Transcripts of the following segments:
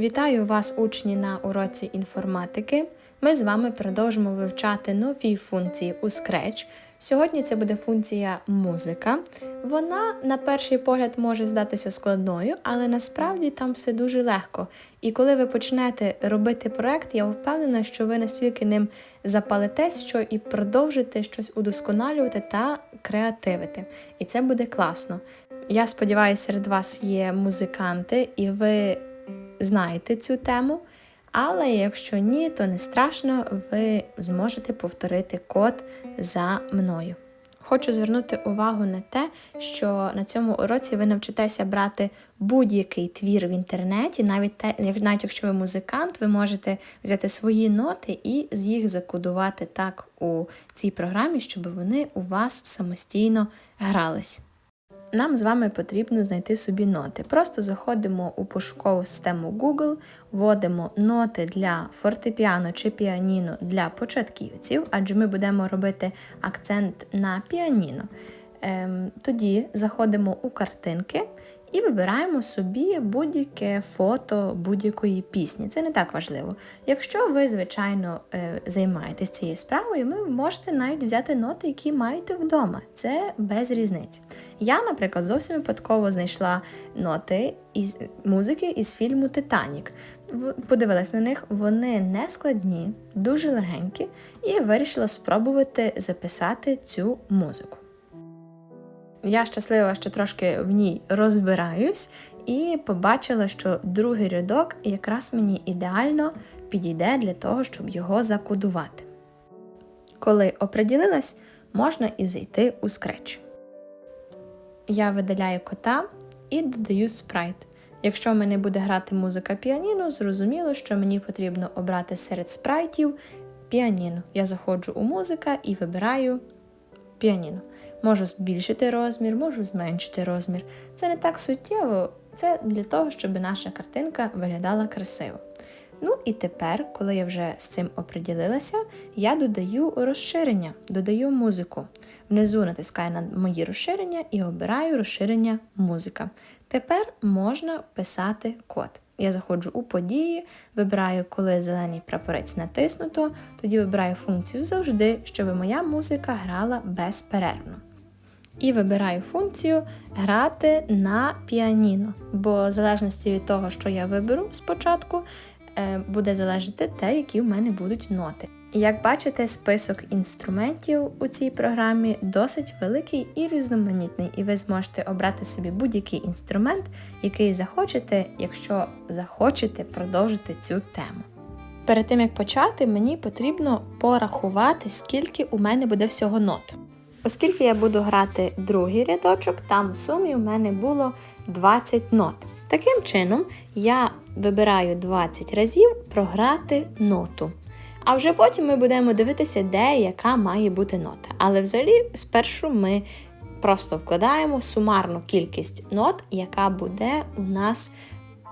Вітаю вас, учні, на уроці інформатики. Ми з вами продовжимо вивчати нові функції у Scratch. Сьогодні це буде функція музика. Вона, на перший погляд, може здатися складною, але насправді там все дуже легко. І коли ви почнете робити проект, я впевнена, що ви настільки ним запалитесь, що і продовжите щось удосконалювати та креативити. І це буде класно. Я сподіваюся, серед вас є музиканти, і ви знаєте цю тему. Але якщо ні, то не страшно, ви зможете повторити код за мною. Хочу звернути увагу на те, що на цьому уроці ви навчитеся брати будь-який твір в інтернеті, навіть те, навіть якщо ви музикант, ви можете взяти свої ноти і їх закодувати так у цій програмі, щоб вони у вас самостійно грались. Нам з вами потрібно знайти собі ноти. Просто заходимо у пошукову систему Google, вводимо ноти для фортепіано чи піаніно для початківців, адже ми будемо робити акцент на піаніно. Ем, тоді заходимо у картинки і вибираємо собі будь-яке фото будь-якої пісні. Це не так важливо. Якщо ви, звичайно, е, займаєтесь цією справою, ви можете навіть взяти ноти, які маєте вдома. Це без різниці. Я, наприклад, зовсім випадково знайшла ноти із музики із фільму Титанік. Подивилась на них, вони не складні, дуже легенькі, і вирішила спробувати записати цю музику. Я щаслива, що трошки в ній розбираюсь, і побачила, що другий рядок якраз мені ідеально підійде для того, щоб його закодувати. Коли оприділилась, можна і зайти у Scratch. Я видаляю кота і додаю спрайт. Якщо в мене буде грати музика піаніно, зрозуміло, що мені потрібно обрати серед спрайтів піаніно. Я заходжу у музика і вибираю піаніно. Можу збільшити розмір, можу зменшити розмір. Це не так суттєво, це для того, щоб наша картинка виглядала красиво. Ну і тепер, коли я вже з цим оприділилася, я додаю розширення, додаю музику. Внизу натискаю на мої розширення і обираю розширення музика. Тепер можна писати код. Я заходжу у події, вибираю, коли зелений прапорець натиснуто, тоді вибираю функцію завжди, щоб моя музика грала безперервно. І вибираю функцію грати на піаніно, бо в залежності від того, що я виберу спочатку, е, буде залежати те, які в мене будуть ноти. Як бачите, список інструментів у цій програмі досить великий і різноманітний, і ви зможете обрати собі будь-який інструмент, який захочете, якщо захочете продовжити цю тему. Перед тим як почати, мені потрібно порахувати, скільки у мене буде всього нот. Оскільки я буду грати другий рядочок, там в сумі у мене було 20 нот. Таким чином, я вибираю 20 разів програти ноту. А вже потім ми будемо дивитися, де яка має бути нота. Але взагалі, спершу ми просто вкладаємо сумарну кількість нот, яка буде у нас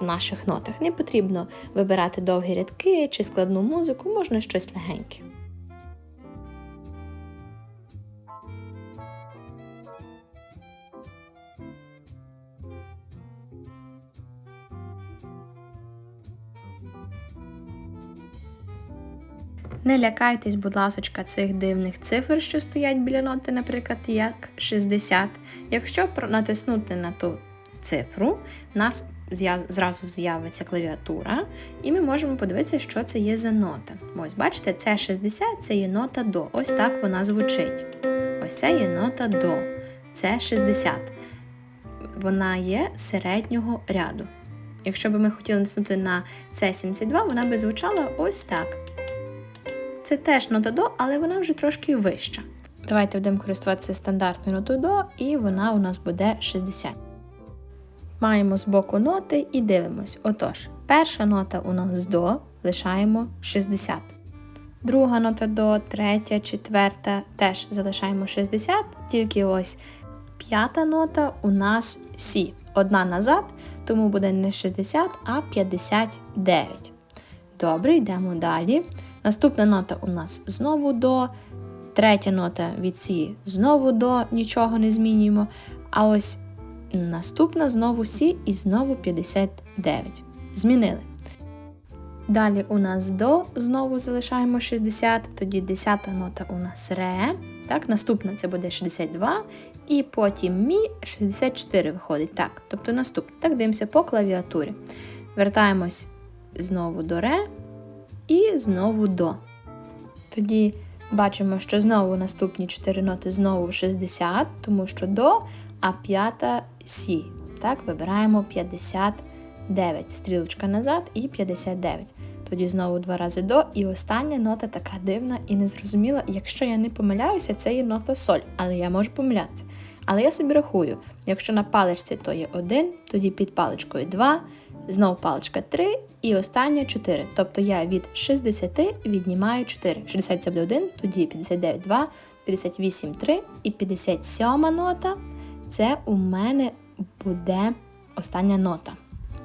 в наших нотах. Не потрібно вибирати довгі рядки чи складну музику, можна щось легеньке. Не лякайтесь, будь ласочка, цих дивних цифр, що стоять біля ноти, наприклад, як 60. Якщо натиснути на ту цифру, в нас зразу з'явиться клавіатура, і ми можемо подивитися, що це є за нота. Ось, бачите, це 60, це є нота до. Ось так вона звучить. Ось це є нота до. Це 60. Вона є середнього ряду. Якщо б ми хотіли натиснути на С72, вона би звучала ось так. Це теж нота до, але вона вже трошки вища. Давайте будемо користуватися стандартною нотою до, і вона у нас буде 60. Маємо з боку ноти і дивимось. Отож, перша нота у нас до, лишаємо 60. Друга нота до, третя, четверта теж залишаємо 60, тільки ось п'ята нота у нас Сі. Одна назад, тому буде не 60, а 59. Добре, йдемо далі. Наступна нота у нас знову до, третя нота від Сі знову до, нічого не змінюємо. А ось наступна знову Сі і знову 59. Змінили. Далі у нас до, знову залишаємо 60, тоді 10 нота у нас ре. Так, наступна це буде 62, і потім мі 64 виходить. Так, тобто наступне. Так, дивимося по клавіатурі. Вертаємось знову до ре і знову до. Тоді бачимо, що знову наступні 4 ноти знову 60, тому що до, а п'ята сі. Так, вибираємо 59. Стрілочка назад і 59. Тоді знову два рази до. І остання нота така дивна і незрозуміла. Якщо я не помиляюся, це є нота соль, але я можу помилятися. Але я собі рахую, якщо на паличці то є 1, тоді під паличкою 2, знову паличка 3 і остання 4. Тобто я від 60 віднімаю 4. 60 це буде 1, тоді 59 2, 58 3 і 57 нота. Це у мене буде остання нота.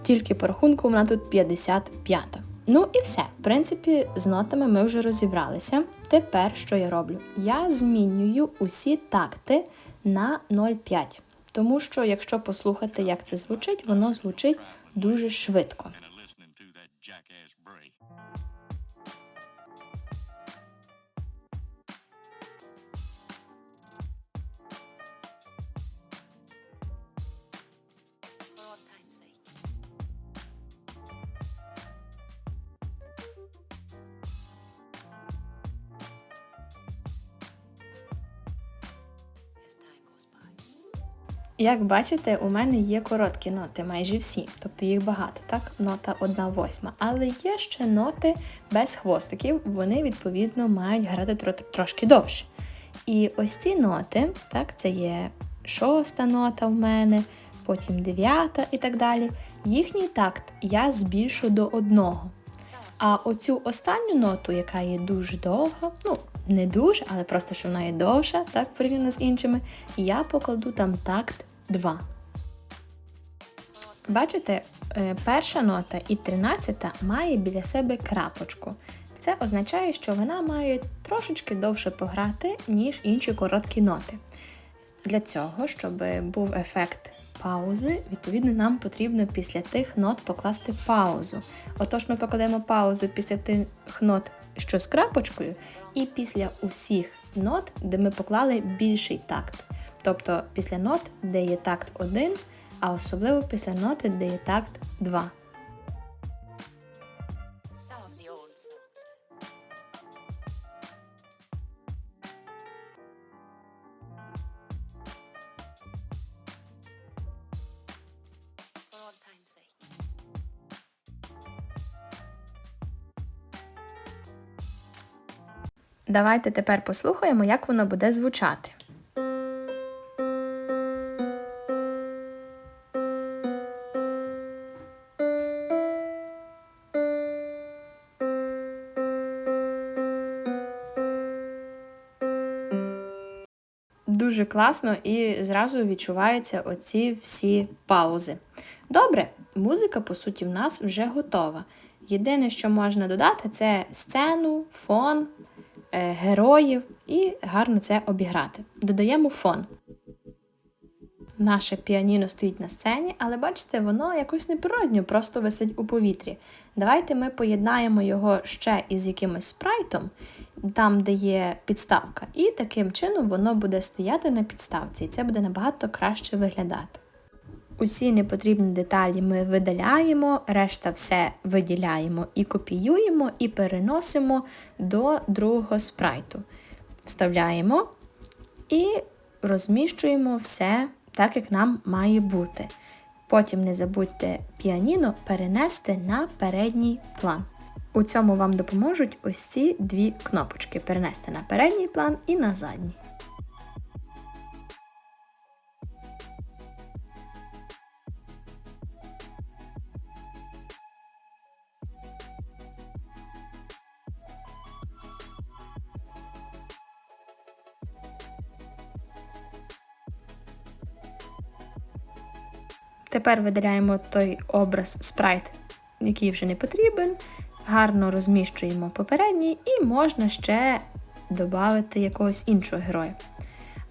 Тільки по рахунку вона тут 55. Ну і все. В принципі, з нотами ми вже розібралися. Тепер що я роблю? Я змінюю усі такти на 0,5. Тому що, якщо послухати, як це звучить, воно звучить дуже швидко. Як бачите, у мене є короткі ноти, майже всі, тобто їх багато, так? Нота 1 восьма. Але є ще ноти без хвостиків, вони відповідно мають грати тро- трошки довше. І ось ці ноти, так, це є шоста нота в мене, потім дев'ята і так далі. Їхній такт я збільшу до одного. А оцю останню ноту, яка є дуже довга, ну не дуже, але просто що вона є довша, так порівняно з іншими, я покладу там такт 2. Бачите, е, перша нота і тринадцята має біля себе крапочку. Це означає, що вона має трошечки довше пограти, ніж інші короткі ноти. Для цього, щоб був ефект паузи, відповідно, нам потрібно після тих нот покласти паузу. Отож, ми покладемо паузу після тих нот, що з крапочкою, і після усіх нот, де ми поклали більший такт. Тобто після нот, де є такт 1, а особливо після ноти, де є такт 2. Some of the old songs. For all time's sake. Давайте тепер послухаємо, як воно буде звучати. Дуже класно і зразу відчуваються оці всі паузи. Добре, музика, по суті, в нас вже готова. Єдине, що можна додати, це сцену, фон, е, героїв і гарно це обіграти. Додаємо фон. Наше піаніно стоїть на сцені, але бачите, воно якось неприродньо, просто висить у повітрі. Давайте ми поєднаємо його ще із якимось спрайтом, там, де є підставка, і таким чином воно буде стояти на підставці, і це буде набагато краще виглядати. Усі непотрібні деталі ми видаляємо, решта все виділяємо і копіюємо, і переносимо до другого спрайту. Вставляємо і розміщуємо все так, як нам має бути. Потім не забудьте піаніно перенести на передній план. У цьому вам допоможуть ось ці дві кнопочки перенести на передній план і на задній. Тепер видаляємо той образ спрайт, який вже не потрібен. Гарно розміщуємо попередній і можна ще додати якогось іншого героя.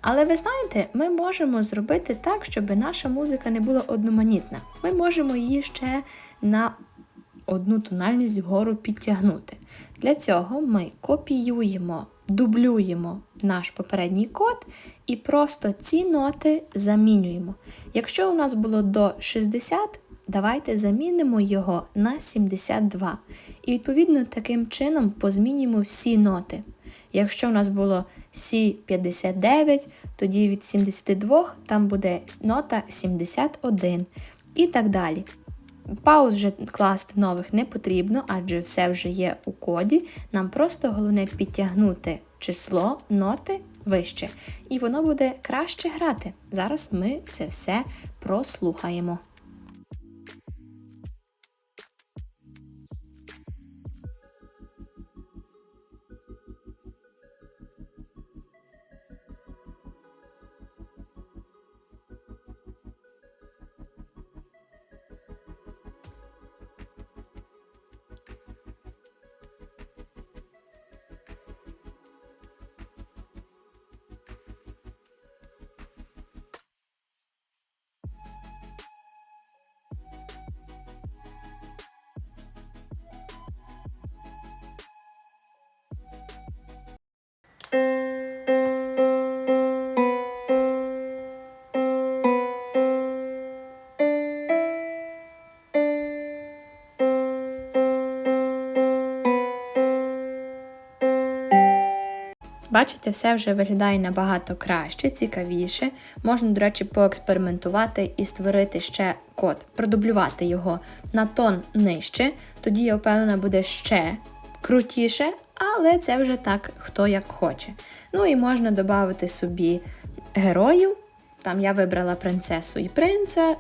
Але ви знаєте, ми можемо зробити так, щоб наша музика не була одноманітна. Ми можемо її ще на одну тональність вгору підтягнути. Для цього ми копіюємо, дублюємо наш попередній код і просто ці ноти замінюємо. Якщо у нас було до 60, давайте замінимо його на 72. І відповідно таким чином позмінюємо всі ноти. Якщо у нас було Сі59, тоді від 72 там буде нота 71 і так далі. Пауз вже класти нових не потрібно, адже все вже є у коді. Нам просто головне підтягнути число ноти вище, і воно буде краще грати. Зараз ми це все прослухаємо. Бачите, все вже виглядає набагато краще, цікавіше. Можна, до речі, поекспериментувати і створити ще код, продублювати його на тон нижче. Тоді, я впевнена, буде ще крутіше, але це вже так, хто як хоче. Ну і можна додати собі героїв. Там я вибрала принцесу і принца,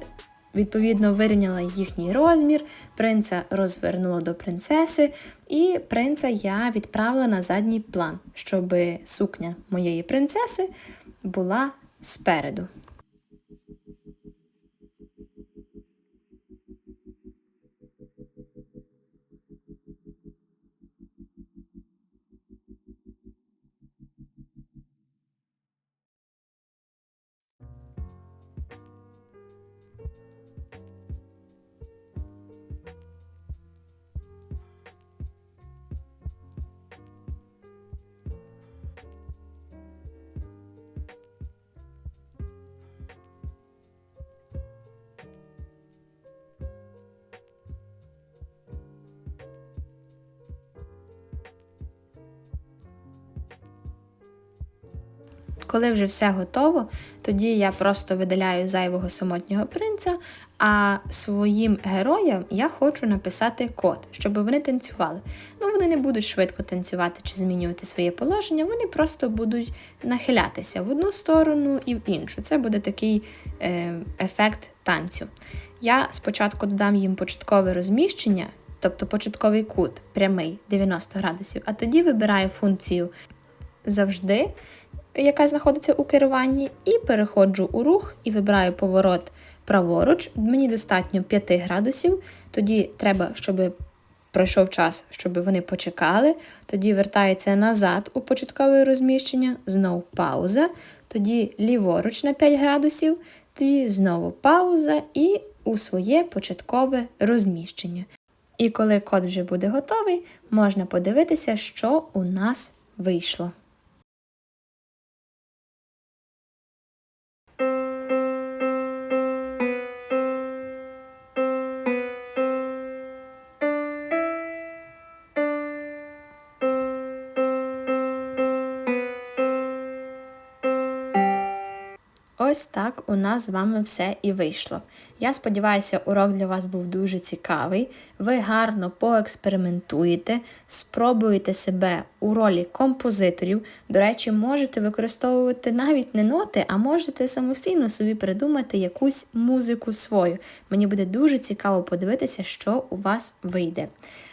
відповідно вирівняла їхній розмір, принца розвернула до принцеси, і принца я відправила на задній план, щоб сукня моєї принцеси була спереду. Коли вже все готово, тоді я просто видаляю зайвого самотнього принца, а своїм героям я хочу написати код, щоб вони танцювали. Ну, вони не будуть швидко танцювати чи змінювати своє положення, вони просто будуть нахилятися в одну сторону і в іншу. Це буде такий е, ефект танцю. Я спочатку додам їм початкове розміщення, тобто початковий кут прямий 90 градусів, а тоді вибираю функцію завжди яка знаходиться у керуванні, і переходжу у рух і вибираю поворот праворуч. Мені достатньо 5 градусів. Тоді треба, щоб пройшов час, щоб вони почекали. Тоді вертається назад у початкове розміщення, знову пауза. Тоді ліворуч на 5 градусів, тоді знову пауза і у своє початкове розміщення. І коли код вже буде готовий, можна подивитися, що у нас вийшло. Ось так у нас з вами все і вийшло. Я сподіваюся, урок для вас був дуже цікавий. Ви гарно поекспериментуєте, спробуєте себе у ролі композиторів. До речі, можете використовувати навіть не ноти, а можете самостійно собі придумати якусь музику свою. Мені буде дуже цікаво подивитися, що у вас вийде.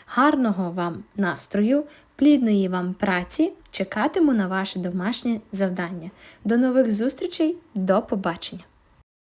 Гарного вам настрою! Плідної вам праці чекатиму на ваше домашнє завдання. До нових зустрічей, до побачення!